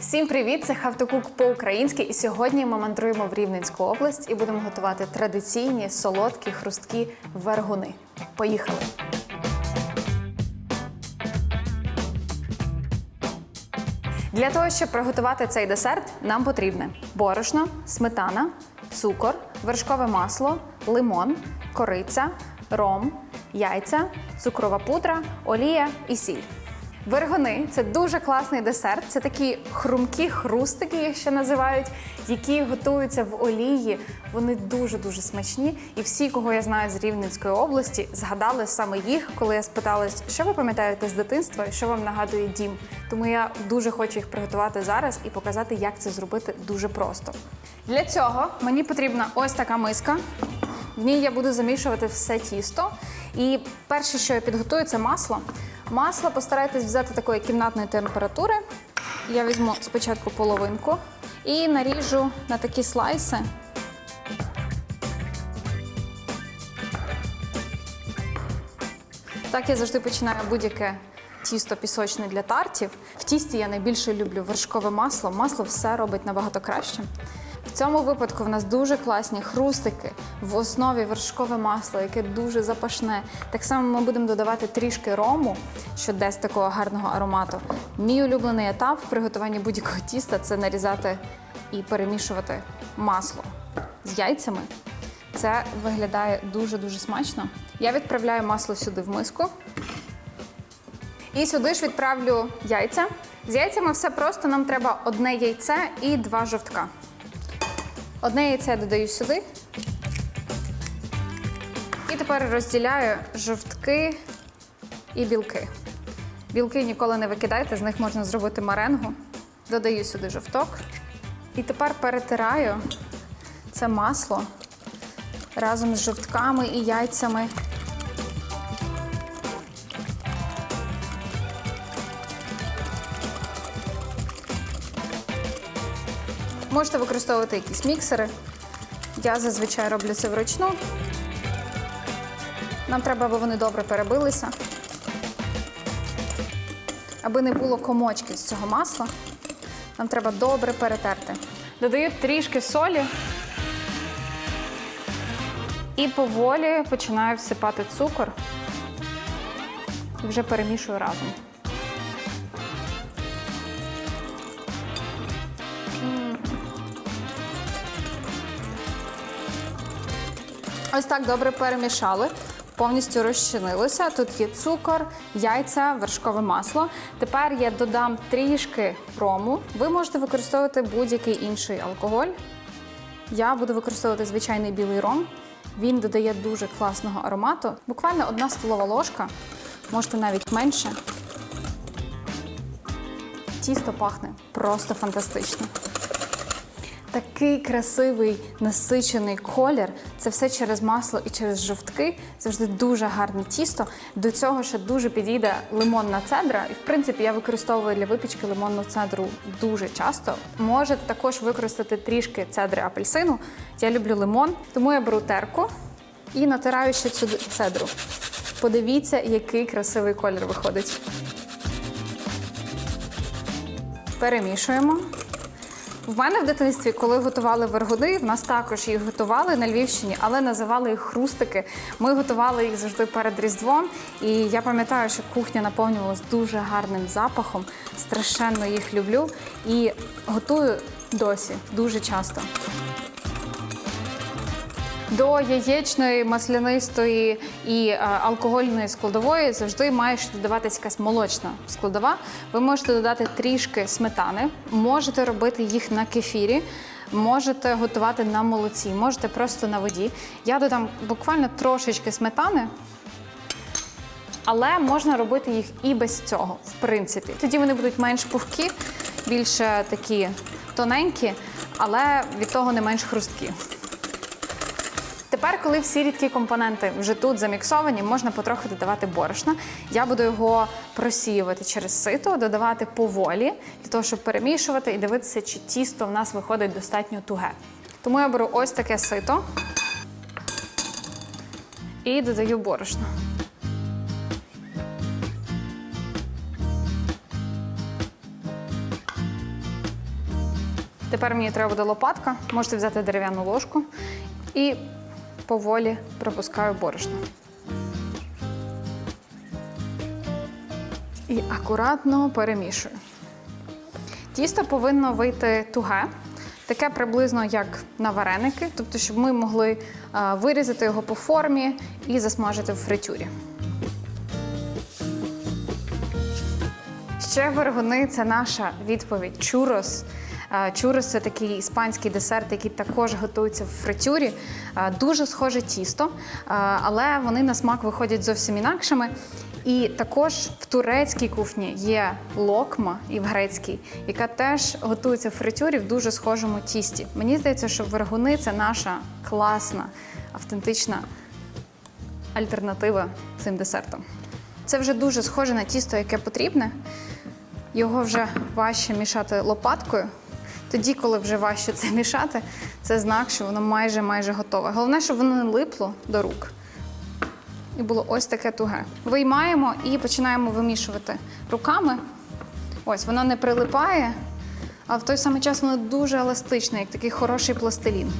Всім привіт! Це Хавтокук по-українськи. І сьогодні ми мандруємо в Рівненську область і будемо готувати традиційні солодкі хрусткі вергуни. Поїхали! Для того, щоб приготувати цей десерт, нам потрібне борошно, сметана, цукор, вершкове масло, лимон, кориця, ром, яйця, цукрова пудра, олія і сіль. Вергони це дуже класний десерт. Це такі хрумкі хрустики, їх ще називають, які готуються в олії. Вони дуже дуже смачні. І всі, кого я знаю з Рівненської області, згадали саме їх, коли я спиталась, що ви пам'ятаєте з дитинства і що вам нагадує дім. Тому я дуже хочу їх приготувати зараз і показати, як це зробити дуже просто. Для цього мені потрібна ось така миска. В ній я буду замішувати все тісто. І перше, що я підготую, це масло. Масло постарайтесь взяти такої кімнатної температури. Я візьму спочатку половинку і наріжу на такі слайси. Так я завжди починаю будь-яке тісто пісочне для тартів. В тісті я найбільше люблю вершкове масло. Масло все робить набагато краще. В цьому випадку в нас дуже класні хрустики в основі вершкове масло, яке дуже запашне. Так само ми будемо додавати трішки рому, що дасть такого гарного аромату. Мій улюблений етап в приготуванні будь-якого тіста це нарізати і перемішувати масло з яйцями. Це виглядає дуже-дуже смачно. Я відправляю масло сюди в миску. І сюди ж відправлю яйця. З яйцями все просто. Нам треба одне яйце і два жовтка. Одне яйце додаю сюди. І тепер розділяю жовтки і білки. Білки ніколи не викидайте, з них можна зробити маренгу. Додаю сюди жовток. І тепер перетираю це масло разом з жовтками і яйцями. Можете використовувати якісь міксери. Я зазвичай роблю це вручну. Нам треба, аби вони добре перебилися. Аби не було комочки з цього масла, нам треба добре перетерти. Додаю трішки солі і поволі починаю всипати цукор вже перемішую разом. Ось так добре перемішали. Повністю розчинилося. Тут є цукор, яйця, вершкове масло. Тепер я додам трішки рому. Ви можете використовувати будь-який інший алкоголь. Я буду використовувати звичайний білий ром. Він додає дуже класного аромату. Буквально одна столова ложка, можете навіть менше. Тісто пахне просто фантастично. Такий красивий насичений колір. Це все через масло і через жовтки. Завжди дуже гарне тісто. До цього ще дуже підійде лимонна цедра. І в принципі я використовую для випічки лимонну цедру дуже часто. Можете також використати трішки цедри апельсину. Я люблю лимон, тому я беру терку і натираю ще цю цедру. Подивіться, який красивий колір виходить. Перемішуємо. В мене в дитинстві, коли готували вергуни, в нас також їх готували на Львівщині, але називали їх хрустики. Ми готували їх завжди перед Різдвом. І я пам'ятаю, що кухня наповнювалась дуже гарним запахом. Страшенно їх люблю і готую досі дуже часто. До яєчної, маслянистої і е, алкогольної складової завжди має додаватися якась молочна складова. Ви можете додати трішки сметани, можете робити їх на кефірі, можете готувати на молоці, можете просто на воді. Я додам буквально трошечки сметани. Але можна робити їх і без цього, в принципі. Тоді вони будуть менш пухкі, більше такі тоненькі, але від того не менш хрусткі. Тепер, коли всі рідкі компоненти вже тут заміксовані, можна потрохи додавати борошна. Я буду його просіювати через сито, додавати поволі, для того, щоб перемішувати і дивитися, чи тісто в нас виходить достатньо туге. Тому я беру ось таке сито і додаю борошно. Тепер мені треба буде лопатка, можете взяти дерев'яну ложку і поволі пропускаю борошно. І акуратно перемішую. Тісто повинно вийти туге, таке приблизно як на вареники, тобто, щоб ми могли е, вирізати його по формі і засмажити в фритюрі. Ще вергуни це наша відповідь. Чурос. Це такий іспанський десерт, який також готується в фритюрі. Дуже схоже тісто, але вони на смак виходять зовсім інакшими. І також в турецькій кухні є локма і в грецькій, яка теж готується в фритюрі в дуже схожому тісті. Мені здається, що вергуни це наша класна, автентична альтернатива цим десертам. Це вже дуже схоже на тісто, яке потрібне. Його вже важче мішати лопаткою. Тоді, коли вже важче це мішати, це знак, що воно майже майже готове. Головне, щоб воно не липло до рук. І було ось таке туге. Виймаємо і починаємо вимішувати руками. Ось воно не прилипає, а в той самий час воно дуже еластичне, як такий хороший пластилін.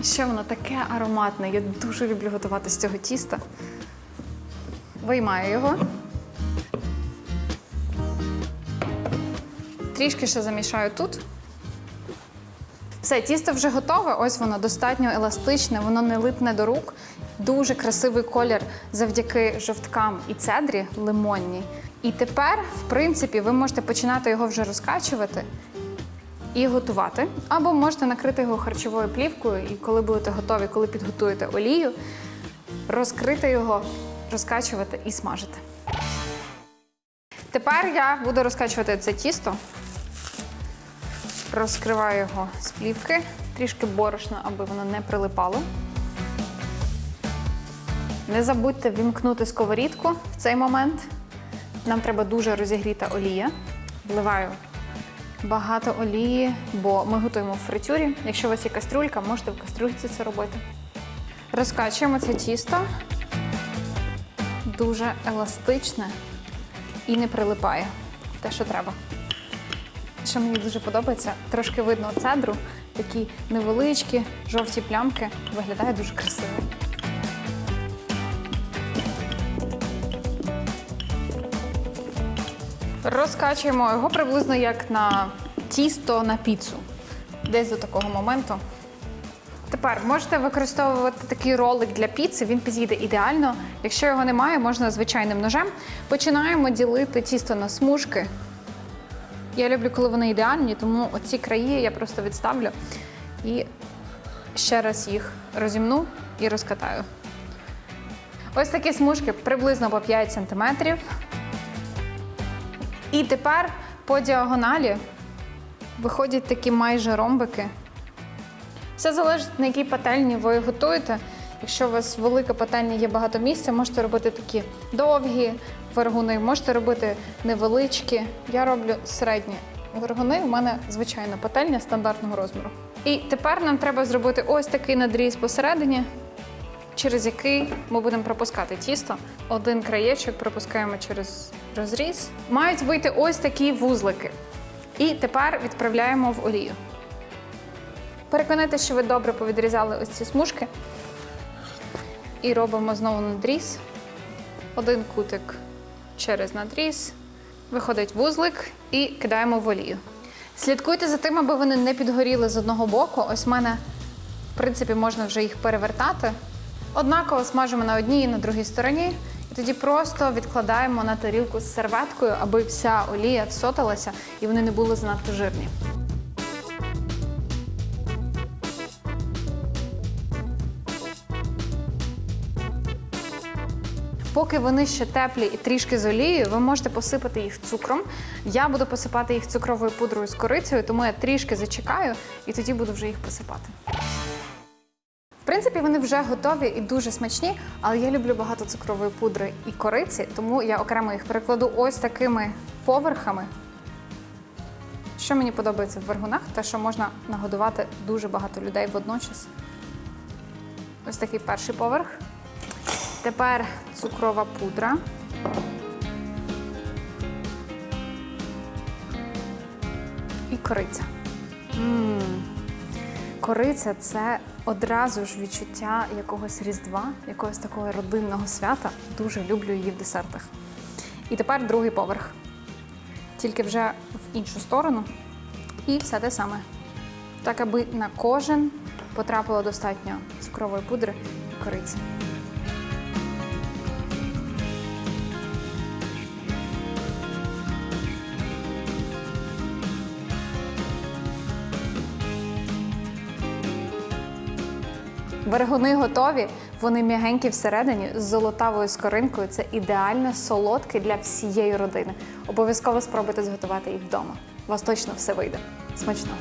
І ще воно таке ароматне. Я дуже люблю готувати з цього тіста. Виймаю його. Трішки ще замішаю тут. Все, тісто вже готове. Ось воно достатньо еластичне, воно не липне до рук. Дуже красивий колір завдяки жовткам і цедрі лимонній. І тепер, в принципі, ви можете починати його вже розкачувати і готувати. Або можете накрити його харчовою плівкою, і коли будете готові, коли підготуєте олію, розкрити його, розкачувати і смажити. Тепер я буду розкачувати це тісто. Розкриваю його з плівки, трішки борошна, аби воно не прилипало. Не забудьте вімкнути сковорідку в цей момент. Нам треба дуже розігріта олія. Вливаю багато олії, бо ми готуємо в фритюрі. Якщо у вас є кастрюлька, можете в кастрюльці це робити. Розкачуємо це тісто. Дуже еластичне і не прилипає. Те, що треба. Що мені дуже подобається, трошки видно цедру, такі невеличкі жовті плямки. Виглядає дуже красиво. Розкачуємо його приблизно як на тісто на піцу. Десь до такого моменту. Тепер можете використовувати такий ролик для піци, він підійде ідеально. Якщо його немає, можна звичайним ножем. Починаємо ділити тісто на смужки. Я люблю, коли вони ідеальні, тому оці краї я просто відставлю і ще раз їх розімну і розкатаю. Ось такі смужки приблизно по 5 см. І тепер по діагоналі виходять такі майже ромбики. Все залежить, на якій пательні ви готуєте. Якщо у вас велика пательня, є багато місця, можете робити такі довгі вергуни, можете робити невеличкі. Я роблю середні вергуни. У мене звичайна пательня стандартного розміру. І тепер нам треба зробити ось такий надріз посередині, через який ми будемо пропускати тісто. Один краєчок пропускаємо через розріз. Мають вийти ось такі вузлики. І тепер відправляємо в олію. Переконайте, що ви добре повідрізали ось ці смужки. І робимо знову надріз. Один кутик через надріз. Виходить вузлик і кидаємо в олію. Слідкуйте за тим, аби вони не підгоріли з одного боку. Ось в мене, в принципі, можна вже їх перевертати. Однаково смажимо на одній і на другій стороні. І тоді просто відкладаємо на тарілку з серветкою, аби вся олія всоталася і вони не були занадто жирні. Поки вони ще теплі і трішки з олією, ви можете посипати їх цукром. Я буду посипати їх цукровою пудрою з корицею, тому я трішки зачекаю і тоді буду вже їх посипати. В принципі, вони вже готові і дуже смачні, але я люблю багато цукрової пудри і кориці, тому я окремо їх перекладу ось такими поверхами. Що мені подобається в вергунах, те, що можна нагодувати дуже багато людей водночас. Ось такий перший поверх. Тепер цукрова пудра. І Кориця. М. Кориця це одразу ж відчуття якогось різдва, якогось такого родинного свята. Дуже люблю її в десертах. І тепер другий поверх. Тільки вже в іншу сторону. І все те саме. Так, аби на кожен потрапило достатньо цукрової пудри і кориці. Вергуни готові, вони м'ягенькі всередині з золотавою скоринкою. Це ідеальне солодке для всієї родини. Обов'язково спробуйте зготувати їх вдома. У вас точно все вийде. Смачного!